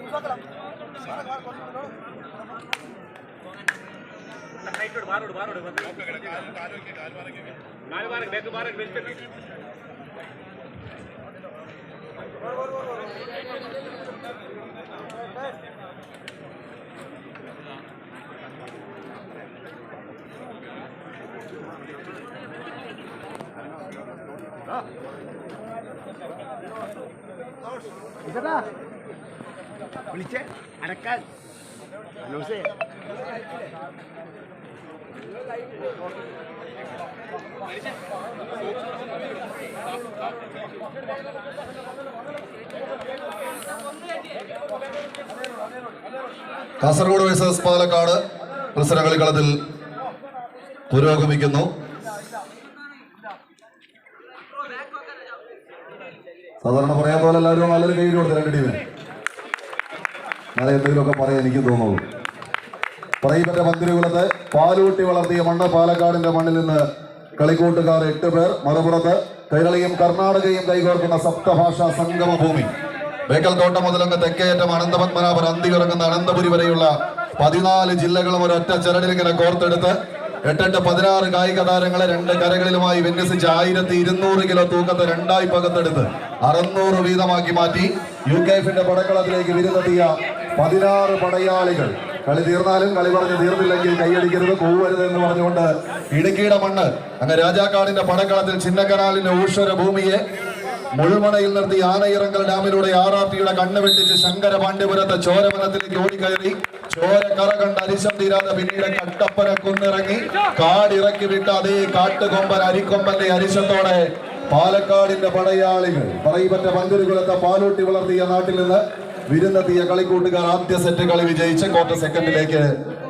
दूसरा कलम सारा बार कौन വിളിച്ചേ അനക്കാൻ അനൗൺസ് ചെയ്യാം കാസർഗോഡ് വേഴ്സസ് പാലക്കാട് മത്സര കളിക്കളത്തിൽ പുരോഗമിക്കുന്നു. സാധാരണ പറയാത്ത പോലെ എല്ലാവരും നല്ലൊരു കൈ കൊടുത്ത് രണ്ട് ടീമിന്. നാളെ എന്തെങ്കിലുമൊക്കെ പറയാൻ എനിക്ക് തോന്നുള്ളൂ. പറയപ്പെട്ട പന്തിരുകുലത്ത് പാലൂട്ടി വളർത്തിയ മണ്ണ് പാലക്കാടിന്റെ മണ്ണിൽ നിന്ന് കളിക്കൂട്ടുകാർ എട്ട് പേർ. മറുപുറത്ത് കേരളയും കർണാടകയും കൈകോർക്കുന്ന സപ്തഭാഷാ സംഗമ ഭൂമി ബേക്കൽ തോട്ടം മുതലങ്ങ് തെക്കേയറ്റം അനന്തപത്മനാഭൻ അന്തിയിറങ്ങുന്ന അനന്തപുരി വരെയുള്ള പതിനാല് ജില്ലകളും ഒരൊറ്റ ചരടിലിങ്ങനെ കോർത്തെടുത്ത് എട്ടെട്ട് പതിനാറ് കായിക താരങ്ങളെ രണ്ട് കരകളിലുമായി വിന്യസിച്ച് ആയിരത്തി ഇരുന്നൂറ് കിലോ തൂക്കത്തെ രണ്ടായി പകത്തെടുത്ത് അറുന്നൂറ് വീതമാക്കി മാറ്റി. യു കെ എഫിന്റെ പടക്കളത്തിലേക്ക് വിരുന്നെത്തിയ പതിനാറ് പടയാളികൾ കളി തീർന്നാലും കളി പറഞ്ഞ് തീർന്നില്ലെങ്കിൽ കൈയടിക്കരുത് പോവരുത് എന്ന് പറഞ്ഞുകൊണ്ട് ഇടുക്കിയുടെ മണ്ണ് അങ്ങ് രാജാക്കാടിന്റെ പടക്കളത്തിൽ ചിന്നക്കനാലിന്റെ ഊശ്വര ഭൂമിയെ മുഴുമണയിൽ നിർത്തി ആനയിറങ്കൽ ഡാമിലൂടെ ടിയുടെ കണ്ണ് വെട്ടിച്ച് ശങ്കര പാണ്ഡ്യപുരത്തെ ചോരവനത്തിലേക്ക് ഓടിക്കയറി. ചോര കറ കണ്ട് അരിശം തീരാതെ പിന്നീട് കട്ടപ്പന കുന്നിറങ്ങി കാടിറക്കി വിട്ട അതേ കാട്ടുകൊമ്പൻ അരിക്കൊമ്പന്റെ അരിശത്തോടെ പാലക്കാടിന്റെ പടയാളികൾ പറയപ്പെട്ട പന്തിരുകുലത്തെ പാലൂട്ടി വളർത്തിയ നാട്ടിൽ നിന്ന് വിരുന്നെത്തിയ കളിക്കൂട്ടുകാർ ആദ്യ സെറ്റ് കളി വിജയിച്ച് ക്വാർട്ടർ സെക്കൻഡിലേക്ക്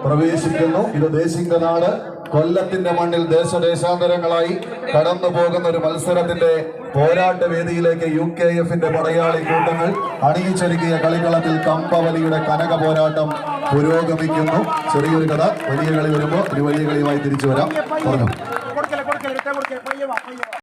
പ്രവേശിക്കുന്നു. ഇത് ദേശിംഗ നാട് കൊല്ലത്തിന്റെ മണ്ണിൽ ദേശദേശാന്തരങ്ങളായി കടന്നു പോകുന്ന ഒരു മത്സരത്തിന്റെ പോരാട്ട വേദിയിലേക്ക് യു കെ എഫിന്റെ പടയാളി കൂട്ടങ്ങൾ അണിയിച്ചൊരുക്കിയ കളിക്കളത്തിൽ കമ്പവലിയുടെ കനക പോരാട്ടം പുരോഗമിക്കുന്നു. ചെറിയൊരു കഥ വലിയ കളി വരുമ്പോൾ ഒരു വലിയ കളിയുമായി തിരിച്ചു വരാം. പറഞ്ഞു.